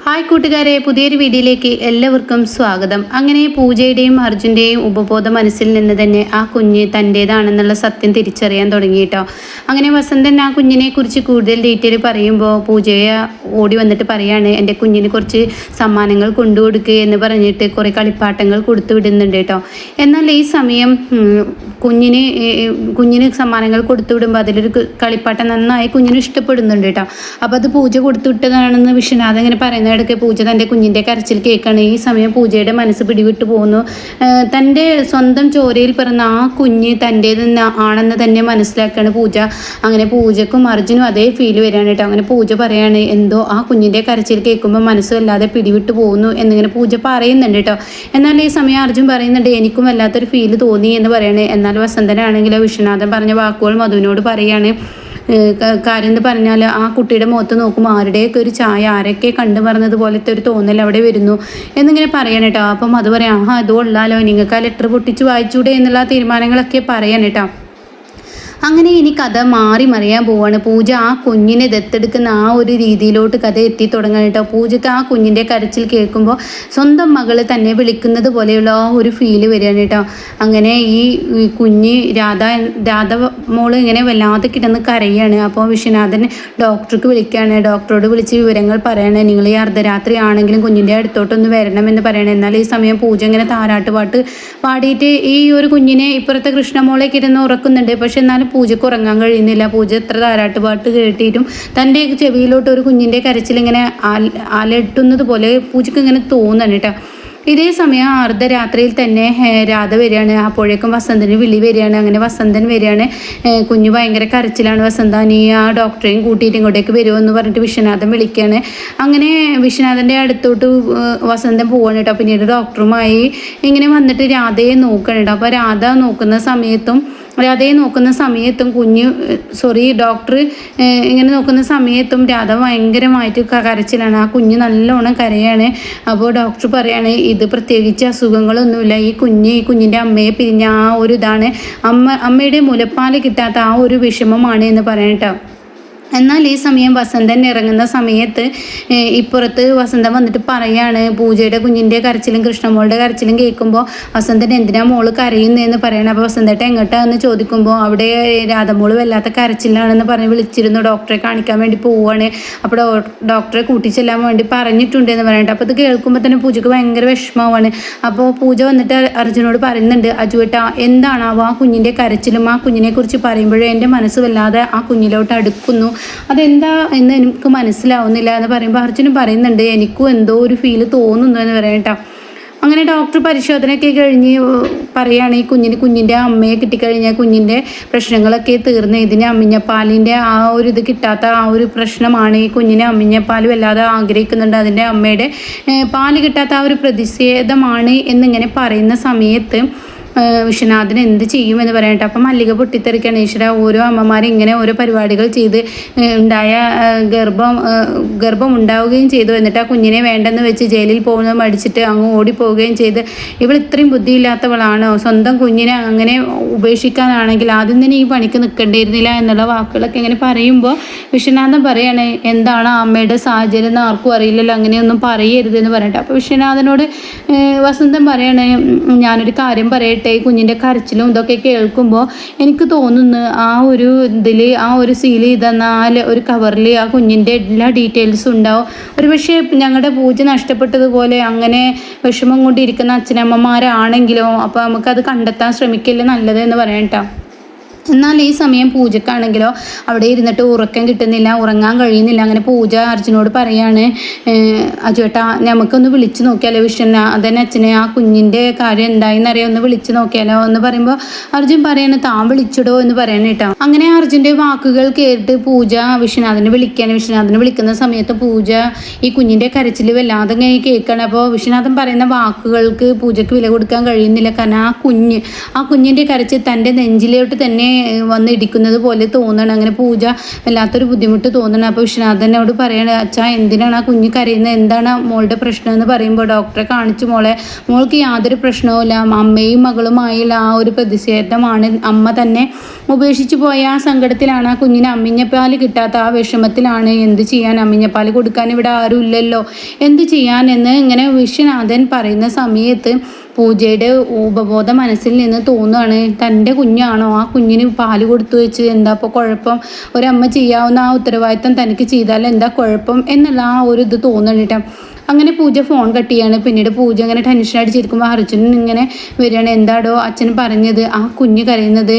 Hi കൂട്ടുകാരെ പുതിയൊരു വീഡിയോയിലേക്ക് എല്ലാവർക്കും സ്വാഗതം. അങ്ങനെ പൂജയുടെയും അർജുന്റെയും ഉപബോധ മനസ്സിൽ നിന്ന് തന്നെ ആ കുഞ്ഞ് തന്റേതാണെന്നുള്ള സത്യം തിരിച്ചറിയാൻ തുടങ്ങിയിട്ടോ അങ്ങനെ വസന്തൻ ആ കുഞ്ഞിനെ കുറിച്ച് കൂടുതൽ ഡീറ്റെയിൽ പറയുമ്പോൾ പൂജയെ ഓടി വന്നിട്ട് പറയാണ് എന്റെ കുഞ്ഞിന് കുറച്ച് സമ്മാനങ്ങൾ കൊണ്ടുകൊടുക്കുക എന്ന് പറഞ്ഞിട്ട് കുറേ കളിപ്പാട്ടങ്ങൾ കൊടുത്തു വിടുന്നുണ്ട് കേട്ടോ എന്നാൽ ഈ സമയം കുഞ്ഞിന് കുഞ്ഞിന് സമ്മാനങ്ങൾ കൊടുത്തു വിടുമ്പോൾ അതിലൊരു കളിപ്പാട്ടം നന്നായി കുഞ്ഞിന് ഇഷ്ടപ്പെടുന്നുണ്ട് കേട്ടോ. അപ്പോൾ അത് പൂജ കൊടുത്തു വിട്ടതാണെന്ന് വിശ്വനാഥ് ഇങ്ങനെ പറയുന്ന ഇടയ്ക്ക് പൂജ തന്റെ കുഞ്ഞിന്റെ കരച്ചിൽ കേൾക്കുകയാണ് ഈ സമയം പൂജയുടെ മനസ്സ് പിടിവിട്ട് പോകുന്നു. തന്റെ സ്വന്തം ചോരയിൽ പിറന്ന ആ കുഞ്ഞ് തന്റേത് ആണെന്ന് തന്നെ മനസ്സിലാക്കുകയാണ് പൂജ. അങ്ങനെ പൂജക്കും അർജുനും അതേ ഫീൽ വരികയാണ് കേട്ടോ. അങ്ങനെ പൂജ പറയാണ് എന്തോ ആ കുഞ്ഞിന്റെ കരച്ചിൽ കേൾക്കുമ്പോൾ മനസ്സ് വല്ലാതെ പിടിവിട്ട് പോകുന്നു എന്നിങ്ങനെ പൂജ പറയുന്നുണ്ട് കേട്ടോ. എന്നാൽ ഈ സമയം അർജുൻ പറയുന്നുണ്ട് എനിക്കും വല്ലാത്തൊരു ഫീൽ തോന്നി എന്ന് പറയണേ. എന്നാൽ വസന്തനാണെങ്കിലോ വിശ്വനാഥൻ പറഞ്ഞ വാക്കുകൾ മധുവിനോട് പറയാണ്. കാര്യം എന്ന് പറഞ്ഞാൽ ആ കുട്ടിയുടെ മുഖത്ത് നോക്കുമ്പോൾ ആരുടെയൊക്കെ ഒരു ചായ ആരൊക്കെ കണ്ടു പറഞ്ഞത് പോലത്തെ ഒരു തോന്നൽ അവിടെ വരുന്നു എന്നിങ്ങനെ പറയണം കേട്ടോ അപ്പം അത് പറയാം ആഹാ അത് കൊള്ളാലോ നിങ്ങൾക്ക് ആ ലെറ്റർ പൊട്ടിച്ച് വായിച്ചൂടെ എന്നുള്ള തീരുമാനങ്ങളൊക്കെ പറയാൻ കേട്ടോ അങ്ങനെ ഇനി കഥ മാറി മറിയാൻ പോവാണ്. പൂജ ആ കുഞ്ഞിനെ ദത്തെടുക്കുന്ന ആ ഒരു രീതിയിലോട്ട് കഥ എത്തി തുടങ്ങാൻ കേട്ടോ. പൂജയ്ക്ക് ആ കുഞ്ഞിന്റെ കരച്ചിൽ കേൾക്കുമ്പോൾ സ്വന്തം മകൾ തന്നെ വിളിക്കുന്നത് പോലെയുള്ള ആ ഒരു ഫീൽ വരികയാണ് കേട്ടോ. അങ്ങനെ ഈ കുഞ്ഞ് രാധ രാധ മോൾ ഇങ്ങനെ വല്ലാതെ കിടന്ന് കരയാണ്. അപ്പോൾ വിശ്വനാഥൻ ഡോക്ടർക്ക് വിളിക്കുകയാണ് ഡോക്ടറോട് വിളിച്ച് വിവരങ്ങൾ പറയണേ. നിങ്ങൾ ഈ അർദ്ധരാത്രി ആണെങ്കിലും കുഞ്ഞിന്റെ അടുത്തോട്ടൊന്ന് വരണമെന്ന് പറയണേ. എന്നാൽ ഈ സമയം പൂജ ഇങ്ങനെ താരാട്ട് പാട്ട് പാടിയിട്ട് ഈ ഒരു കുഞ്ഞിനെ ഇപ്പുറത്തെ കൃഷ്ണമോളെ കിടന്ന് ഉറക്കുന്നുണ്ട്. പക്ഷെ എന്നാലും പൂജക്ക് ഉറങ്ങാൻ കഴിയുന്നില്ല. പൂജ എത്ര താരാട്ട് പാട്ട് കേട്ടിട്ടും തന്റെ ചെവിയിലോട്ട് ഒരു കുഞ്ഞിന്റെ ആൽ- അലട്ടുന്നത് പോലെ പൂജയ്ക്ക് ഇങ്ങനെ തോന്നണം കേട്ടോ. ഇതേ സമയം അർദ്ധരാത്രിയിൽ തന്നെ രാധ വരികയാണ്. അപ്പോഴേക്കും വസന്തന് വിളി വരികയാണ്. അങ്ങനെ വസന്തൻ വരികയാണ്. കുഞ്ഞു ഭയങ്കര കരച്ചിലാണ്. വസന്ത നീ ആ ഡോക്ടറെയും കൂട്ടിയിട്ട് ഇങ്ങോട്ടേക്ക് വരുമോ എന്ന് പറഞ്ഞിട്ട് വിശ്വനാഥൻ വിളിക്കുകയാണ്. അങ്ങനെ വിശ്വനാഥന്റെ അടുത്തോട്ട് വസന്തം വസന്തൻ പോവാണ് കേട്ടോ. പിന്നീട് ഡോക്ടറുമായി ഇങ്ങനെ വന്നിട്ട് രാധയെ നോക്കണം കേട്ടോ. അപ്പോൾ രാധ നോക്കുന്ന സമയത്തും രാധയെ നോക്കുന്ന സമയത്തും കുഞ്ഞ് സോറി ഡോക്ടർ ഇങ്ങനെ നോക്കുന്ന സമയത്തും രാധ ഭയങ്കരമായിട്ട് കരച്ചിലാണ്. ആ കുഞ്ഞ് നല്ലോണം കരയാണ്. അപ്പോൾ ഡോക്ടർ പറയാണ് ഇത് പ്രത്യേകിച്ച് അസുഖങ്ങളൊന്നുമില്ല. ഈ കുഞ്ഞ് ഈ കുഞ്ഞിന്റെ അമ്മയെ പിരിഞ്ഞ ആ ഒരു ഇതാണ്. അമ്മ അമ്മയുടെ മുലപ്പാൽ കിട്ടാത്ത ആ ഒരു വിഷമമാണ് എന്ന് പറയാം കേട്ടോ. എന്നാൽ ഈ സമയം വസന്തൻ ഇറങ്ങുന്ന സമയത്ത് ഇപ്പുറത്ത് വസന്തൻ വന്നിട്ട് പറയാണ് പൂജയുടെ കുഞ്ഞിന്റെ കരച്ചിലും കൃഷ്ണമോളുടെ കരച്ചിലും കേൾക്കുമ്പോൾ വസന്തൻ എന്തിനാ മോൾ കരയുന്നതെന്ന് പറയണം. അപ്പോൾ വസന്തേട്ട എങ്ങോട്ടാന്ന് ചോദിക്കുമ്പോൾ അവിടെ രാധമോൾ വല്ലാത്ത കരച്ചിലാണെന്ന് പറഞ്ഞ് വിളിച്ചിരുന്നു. ഡോക്ടറെ കാണിക്കാൻ വേണ്ടി പോവുകയാണ് അപ്പോൾ ഡോക്ടറെ കൂട്ടിച്ചെല്ലാൻ വേണ്ടി പറഞ്ഞിട്ടുണ്ട് എന്ന് പറയണ്ട. അപ്പോൾ ഇത് കേൾക്കുമ്പോൾ തന്നെ പൂജയ്ക്ക് ഭയങ്കര വിഷമമാണ്. അപ്പോൾ പൂജ വന്നിട്ട് അർജുനോട് പറയുന്നുണ്ട് അജുവേട്ട എന്താണാവോ ആ കുഞ്ഞിന്റെ കരച്ചിലും ആ കുഞ്ഞിനെക്കുറിച്ച് പറയുമ്പോഴേ എന്റെ മനസ്സ് വല്ലാതെ ആ കുഞ്ഞിലോട്ട് അടുക്കുന്നു. അതെന്താ എന്ന് എനിക്ക് മനസ്സിലാവുന്നില്ല എന്ന് പറയുമ്പോൾ അർജുനും പറയുന്നുണ്ട് എനിക്കും എന്തോ ഒരു ഫീൽ തോന്നുന്നു എന്ന് പറയട്ടോ അങ്ങനെ ഡോക്ടർ പരിശോധനയൊക്കെ കഴിഞ്ഞ് പറയുകയാണ് ഈ കുഞ്ഞിന് കുഞ്ഞിന്റെ അമ്മയെ കിട്ടിക്കഴിഞ്ഞാൽ കുഞ്ഞിന്റെ പ്രശ്നങ്ങളൊക്കെ തീർന്ന് ഇതിന് അമ്മിഞ്ഞപ്പാലിന്റെ ആ ഒരു ഇത് കിട്ടാത്ത ആ ഒരു പ്രശ്നമാണ് ഈ കുഞ്ഞിനെ അമ്മിഞ്ഞപ്പാൽ വല്ലാതെ ആഗ്രഹിക്കുന്നുണ്ട്. അതിന്റെ അമ്മയുടെ പാൽ കിട്ടാത്ത ആ ഒരു പ്രതിഷേധമാണ് എന്നിങ്ങനെ പറയുന്ന സമയത്ത് വിശ്വനാഥൻ എന്ത് ചെയ്യുമെന്ന് പറയട്ടെ. അപ്പം മല്ലിക പൊട്ടിത്തെറിക്കാണ്. ഈശ്വര ഓരോ അമ്മമാരും ഇങ്ങനെ ഓരോ പരിപാടികൾ ചെയ്ത് ഉണ്ടായ ഗർഭം ഗർഭം ഉണ്ടാവുകയും ചെയ്തു. എന്നിട്ട് ആ കുഞ്ഞിനെ വേണ്ടെന്ന് വെച്ച് ജയിലിൽ പോകുന്നത് മടിച്ചിട്ട് അങ്ങ് ഓടിപ്പോവുകയും ചെയ്ത്. ഇവൾ ഇത്രയും ബുദ്ധിയില്ലാത്തവളാണോ. സ്വന്തം കുഞ്ഞിനെ അങ്ങനെ ഉപേക്ഷിക്കാനാണെങ്കിൽ ആദ്യം തന്നെ ഈ പണിക്ക് നിൽക്കേണ്ടിയിരുന്നില്ല എന്നുള്ള വാക്കുകളൊക്കെ ഇങ്ങനെ പറയുമ്പോൾ വിശ്വനാഥൻ പറയാണ് എന്താണ് അമ്മയുടെ സാഹചര്യം എന്ന് ആർക്കും അറിയില്ലല്ലോ. അങ്ങനെയൊന്നും പറയരുതെന്ന് പറയട്ടെ അപ്പോൾ വിശ്വനാഥനോട് വസന്തം പറയാണ് "ഉം, ഞാനൊരു കാര്യം പറയട്ടെ. ഈ കുഞ്ഞിന്റെ കരച്ചിലും ഇതൊക്കെ കേൾക്കുമ്പോൾ എനിക്ക് തോന്നുന്നു ആ ഒരു ഇതിൽ ആ ഒരു സീൽ ചെയ്തെന്ന ഒരു കവറിൽ ആ കുഞ്ഞിന്റെ എല്ലാ ഡീറ്റെയിൽസും ഉണ്ടാവും. ഒരു പക്ഷേ ഞങ്ങളുടെ പൂജ നഷ്ടപ്പെട്ടതുപോലെ അങ്ങനെ വിഷമം കൊണ്ടിരിക്കുന്ന അച്ഛനമ്മമാരാണെങ്കിലോ അപ്പോൾ നമുക്കത് കണ്ടെത്താൻ ശ്രമിക്കല്ലേ നല്ലത് എന്ന് പറയാം കേട്ടോ എന്നാൽ ഈ സമയം പൂജക്കാണെങ്കിലോ അവിടെ ഇരുന്നിട്ട് ഉറക്കം കിട്ടുന്നില്ല ഉറങ്ങാൻ കഴിയുന്നില്ല അങ്ങനെ പൂജ അർജുനോട് പറയാണ് "ഏഹ്, അജുവേട്ടാ നമുക്കൊന്ന് വിളിച്ചു നോക്കിയാലോ വിഷ്ണു അതന്നെ അച്ഛനെ ആ കുഞ്ഞിന്റെ കാര്യം എന്തായെന്നറിയാം? ഒന്ന് വിളിച്ചു നോക്കിയാലോ? എന്ന് പറയുമ്പോൾ അർജുൻ പറയാണ് താൻ വിളിച്ചിടോ എന്ന് പറയണ കേട്ടോ. അങ്ങനെ അർജുന്റെ വാക്കുകൾ കേട്ട് പൂജ വിശ്വനാഥനെ വിളിക്കാൻ വിശ്വനാഥനെ വിളിക്കുന്ന സമയത്ത് പൂജ ഈ കുഞ്ഞിന്റെ കരച്ചിൽ വല്ലാതെ ഇങ്ങനെ അപ്പോൾ വിശ്വനാഥൻ പറയുന്ന വാക്കുകൾക്ക് പൂജയ്ക്ക് വില കൊടുക്കാൻ കഴിയുന്നില്ല. കാരണം ആ കുഞ്ഞ് ആ കുഞ്ഞിന്റെ കരച്ചിൽ തന്റെ നെഞ്ചിലോട്ട് തന്നെ വന്ന് ഇടിക്കുന്നത് പോലെ തോന്നണം. അങ്ങനെ പൂജ വല്ലാത്തൊരു ബുദ്ധിമുട്ട് തോന്നണം. അപ്പോൾ വിശ്വനാഥനോട് പറയണ അച്ഛാ എന്തിനാണ് ആ കുഞ്ഞ് കരയുന്നത്? എന്താണ് മോളുടെ പ്രശ്നം എന്ന് പറയുമ്പോൾ ഡോക്ടറെ കാണിച്ചു മോളെ. മോൾക്ക് യാതൊരു പ്രശ്നവുമില്ല. അമ്മയും മകളുമായുള്ള ആ ഒരു പ്രതിഷേധമാണ് അമ്മ തന്നെ ഉപേക്ഷിച്ച് പോയ ആ സങ്കടത്തിലാണ് ആ കുഞ്ഞിന് അമ്മിഞ്ഞപ്പാൽ കിട്ടാത്ത ആ വിഷമത്തിലാണ്. എന്ത് ചെയ്യാൻ? അമ്മിഞ്ഞപ്പാൽ കൊടുക്കാൻ ഇവിടെ ആരുമില്ലല്ലോ. എന്ത് ചെയ്യാൻ? എന്ന് ഇങ്ങനെ വിശ്വനാഥൻ പറയുന്ന സമയത്ത് പൂജയുടെ ഉപബോധ മനസ്സിൽ നിന്ന് തോന്നുകയാണ് തന്റെ കുഞ്ഞാണോ? ആ കുഞ്ഞിന് പാൽ കൊടുത്തു വെച്ച് എന്താ ഇപ്പോൾ കുഴപ്പം? ഒരമ്മ ചെയ്യാവുന്ന ആ ഉത്തരവാദിത്തം തനിക്ക് ചെയ്താൽ എന്താ കുഴപ്പം? എന്നുള്ള ആ ഒരു ഇത് തോന്നണം കേട്ടോ അങ്ങനെ പൂജ ഫോൺ കട്ട് ചെയ്യാണ് പിന്നീട് പൂജ അങ്ങനെ ടെൻഷൻ അടിച്ചിരിക്കുമ്പോൾ അർജുനൻ ഇങ്ങനെ വരികയാണ്. എന്താടോ അച്ഛൻ പറഞ്ഞത്? ആ കുഞ്ഞ് കരയുന്നത്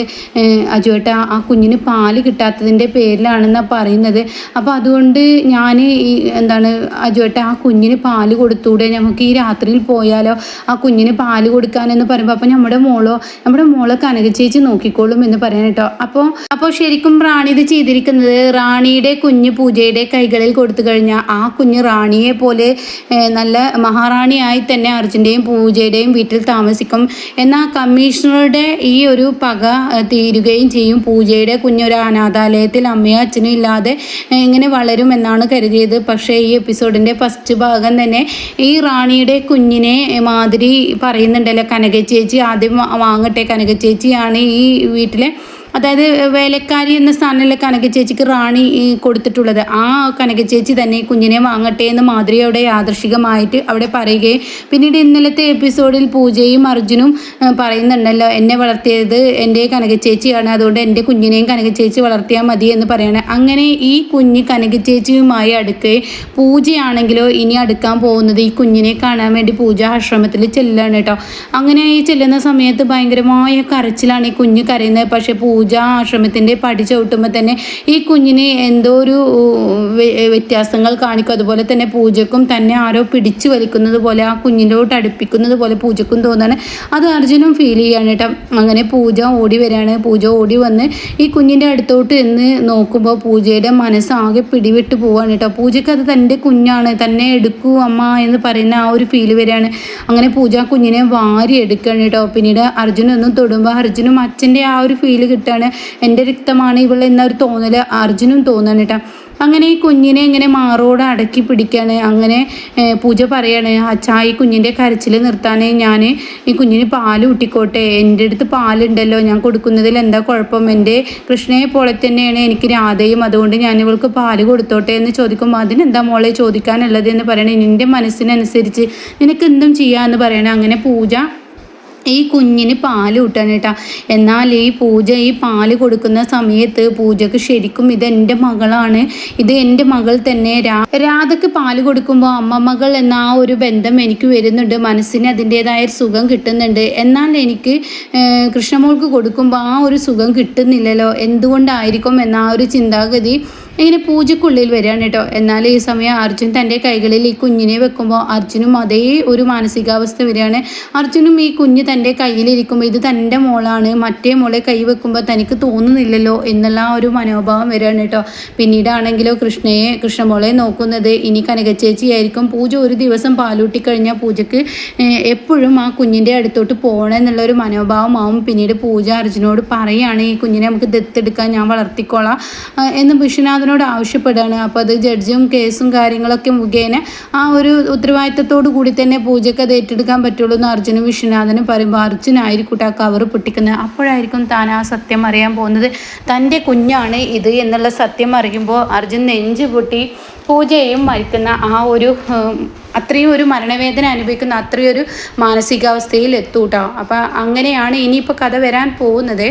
അജുവേട്ട ആ കുഞ്ഞിന് പാൽ കിട്ടാത്തതിന്റെ പേരിലാണെന്നാണ് പറയുന്നത്. അപ്പോൾ അതുകൊണ്ട് ഞാൻ ഈ എന്താണ് അജുവേട്ട ആ കുഞ്ഞിന് പാൽ കൊടുത്തൂടെ? നമുക്ക് ഈ രാത്രിയിൽ പോയാലോ? ആ കുഞ്ഞിന് പാൽ കൊടുക്കാനെന്ന് പറയുമ്പോൾ അപ്പോൾ നമ്മുടെ മോളോ നമ്മുടെ മോളെ കനക ചേച്ചി നോക്കിക്കോളും എന്ന് പറയാൻ കേട്ടോ. അപ്പോൾ അപ്പോൾ ശരിക്കും റാണി ഇത് ചെയ്തിരിക്കുന്നത് റാണിയുടെ കുഞ്ഞ് പൂജയുടെ കൈകളിൽ കൊടുത്തു കഴിഞ്ഞാൽ ആ കുഞ്ഞ് റാണിയെ പോലെ നല്ല മഹാറാണിയായി തന്നെ അർജുന്റെയും പൂജയുടെയും വീട്ടിൽ താമസിക്കും. എന്നാൽ കമ്മീഷണറുടെ ഈ ഒരു പക തീരുകയും ചെയ്യും. പൂജയുടെ കുഞ്ഞൊരു അനാഥാലയത്തിൽ അമ്മയും അച്ഛനും ഇല്ലാതെ ഇങ്ങനെ വളരുമെന്നാണ് കരുതിയത്. പക്ഷേ ഈ എപ്പിസോഡിന്റെ ഫസ്റ്റ് ഭാഗം തന്നെ ഈ റാണിയുടെ കുഞ്ഞിനെ മാതിരി പറയുന്നുണ്ടല്ലോ. കനക ചേച്ചി ആദ്യം വാങ്ങട്ടെ കനക ചേച്ചിയാണ് ഈ വീട്ടിലെ അതായത് വേലക്കാരി എന്ന സ്ഥാനത്തിലെ കനക ചേച്ചിക്ക് റാണി കൊടുത്തിട്ടുള്ളത്. ആ കനക ചേച്ചി തന്നെ കുഞ്ഞിനെ വാങ്ങട്ടെ എന്ന് മാധുരിയോടെ യാദർശികമായിട്ട് അവിടെ പറയുകയും പിന്നീട് ഇന്നലത്തെ എപ്പിസോഡിൽ പൂജയും അർജുനും പറയുന്നുണ്ടല്ലോ എന്നെ വളർത്തിയത് എന്റെ കനക ചേച്ചിയാണ്. അതുകൊണ്ട് എന്റെ കുഞ്ഞിനെയും കനക ചേച്ചി വളർത്തിയാൽ മതി എന്ന് പറയണേ. അങ്ങനെ ഈ കുഞ്ഞ് കനക ചേച്ചിയുമായി അടുക്കുകയും പൂജയാണെങ്കിലോ ഇനി അടുക്കാൻ പോകുന്നത് ഈ കുഞ്ഞിനെ കാണാൻ വേണ്ടി പൂജ ആശ്രമത്തിൽ ചെല്ലാണ് കേട്ടോ. അങ്ങനെ ഈ ചെല്ലുന്ന സമയത്ത് ഭയങ്കരമായ കരച്ചിലാണ് ഈ കുഞ്ഞ് കരയുന്നത്. പക്ഷേ പൂജ പൂജ ആശ്രമത്തിന്റെ പടി ചവിട്ടുമ്പോൾ തന്നെ ഈ കുഞ്ഞിനെ എന്തോ ഒരു വ്യത്യാസങ്ങൾ കാണിക്കും. അതുപോലെ തന്നെ പൂജക്കും തന്നെ ആരോ പിടിച്ചു വലിക്കുന്നത് പോലെ ആ കുഞ്ഞിന്റെ അടുപ്പിക്കുന്നത് പോലെ പൂജക്കും തോന്നാണ്. അത് അർജുനും ഫീൽ ചെയ്യാണ് കേട്ടോ അങ്ങനെ പൂജ ഓടി വരികയാണ് പൂജ ഓടി വന്ന് ഈ കുഞ്ഞിന്റെ അടുത്തോട്ട് എന്ന് നോക്കുമ്പോൾ പൂജയുടെ മനസ്സാകെ പിടിവിട്ട് പോവാണ് കേട്ടോ പൂജയ്ക്ക് അത് തന്റെ കുഞ്ഞാണ്. തന്നെ എടുക്കൂ അമ്മ എന്ന് പറയുന്ന ആ ഒരു ഫീൽ വരികയാണ് അങ്ങനെ പൂജ കുഞ്ഞിനെ വാരി എടുക്കുകയാണ് കേട്ടോ പിന്നീട് അർജുനൊന്നും തൊടുമ്പോൾ അർജുനും അച്ഛന്റെ ആ ഒരു ഫീൽ കിട്ടുക രക്തമാണ് എന്റെ രക്തമാണ് ഇവൾ എന്നൊരു തോന്നൽ അർജുനും തോന്നണം കേട്ടോ അങ്ങനെ ഈ കുഞ്ഞിനെ ഇങ്ങനെ മാറോട് അടക്കി പിടിക്കുകയാണ് അങ്ങനെ പൂജ പറയാണ് അച്ഛാ ഈ കുഞ്ഞിന്റെ കരച്ചിൽ നിർത്താൻ ഞാൻ ഈ കുഞ്ഞിന് പാൽ ഊട്ടിക്കോട്ടെ. എന്റെ അടുത്ത് പാലുണ്ടല്ലോ. ഞാൻ കൊടുക്കുന്നതിൽ എന്താ കുഴപ്പം? എന്റെ കൃഷ്ണയെ പോലെ തന്നെയാണ് എനിക്ക് രാധയും. അതുകൊണ്ട് ഞാൻ ഇവൾക്ക് പാൽ കൊടുത്തോട്ടെ എന്ന് ചോദിക്കുമ്പോൾ അതിനെന്താ മോളെ ചോദിക്കാനുള്ളത്? എന്ന് പറയണേ. നിന്റെ മനസ്സിനനുസരിച്ച് നിനക്ക് എന്തും ചെയ്യാമെന്ന് പറയണേ. അങ്ങനെ പൂജ ഈ കുഞ്ഞിന് പാൽ കിട്ടാനേട്ടാ കേട്ടാ എന്നാൽ ഈ പൂജ ഈ പാൽ കൊടുക്കുന്ന സമയത്ത് പൂജക്ക് ശരിക്കും ഇത് എന്റെ മകളാണ്. ഇത് എന്റെ മകൾ തന്നെ. രാ രാധക്ക് പാൽ കൊടുക്കുമ്പോൾ അമ്മ മകൾ എന്ന ആ ഒരു ബന്ധം എനിക്ക് വരുന്നുണ്ട്. മനസ്സിന് അതിന്റെതായ സുഖം കിട്ടുന്നുണ്ട്. എന്നാൽ എനിക്ക് കൃഷ്ണമോൾക്ക് കൊടുക്കുമ്പോൾ ആ ഒരു സുഖം കിട്ടുന്നില്ലല്ലോ. എന്തുകൊണ്ടായിരിക്കും എന്ന ആ ഒരു ചിന്താഗതി ഇങ്ങനെ പൂജക്കുള്ളിൽ വരികയാണ് കേട്ടോ. എന്നാൽ ഈ സമയം അർജുൻ തന്റെ കൈകളിൽ ഈ കുഞ്ഞിനെ വെക്കുമ്പോൾ അർജുനും അതേ ഒരു മാനസികാവസ്ഥ വരികയാണ്. അർജുനും ഈ കുഞ്ഞ് തന്റെ കയ്യിലിരിക്കുമ്പോൾ ഇത് തന്റെ മോളാണ് മറ്റേ മോളെ കൈ വെക്കുമ്പോൾ തനിക്ക് തോന്നുന്നില്ലല്ലോ എന്നുള്ള ഒരു മനോഭാവം വരികയാണ് കേട്ടോ. പിന്നീടാണെങ്കിലോ കൃഷ്ണയെ കൃഷ്ണമോളെ നോക്കുന്നത് ഇനി കനകച്ചേച്ചിയായിരിക്കും പൂജ ഒരു ദിവസം പാലൂട്ടി കഴിഞ്ഞാൽ പൂജക്ക് എപ്പോഴും ആ കുഞ്ഞിന്റെ അടുത്തോട്ട് പോകണം എന്നുള്ള ഒരു മനോഭാവമാവും പിന്നീട് പൂജ അർജുനോട് പറയുകയാണ് ഈ കുഞ്ഞിനെ നമുക്ക് ദത്തെടുക്കാൻ ഞാൻ വളർത്തിക്കോളാം. എന്ന് വിശ്വനാഥനോട് അർജുനോട് ആവശ്യപ്പെടുകയാണ് അപ്പോൾ അത് ജഡ്ജും കേസും കാര്യങ്ങളൊക്കെ മുഖേന ആ ഒരു ഉത്തരവാദിത്തത്തോടു കൂടി തന്നെ പൂജയ്ക്ക് അത് ഏറ്റെടുക്കാൻ പറ്റുള്ളൂ എന്ന് അർജുനും വിശ്വനാഥനും പറയുമ്പോൾ അർജുനായിരിക്കും ആ കവർ പൊട്ടിക്കുന്നത്. അപ്പോഴായിരിക്കും താൻ ആ സത്യം അറിയാൻ പോകുന്നത്. തന്റെ കുഞ്ഞാണ് ഇത് എന്നുള്ള സത്യം അറിയുമ്പോൾ അർജുൻ നെഞ്ച് പൊട്ടി പൂജയും മരിക്കുന്ന ആ ഒരു അത്രയും ഒരു മരണവേദന അനുഭവിക്കുന്ന അത്രയും ഒരു മാനസികാവസ്ഥയിൽ എത്തൂട്ടോ. അപ്പം അങ്ങനെയാണ് ഇനിയിപ്പോൾ കഥ വരാൻ പോകുന്നത്.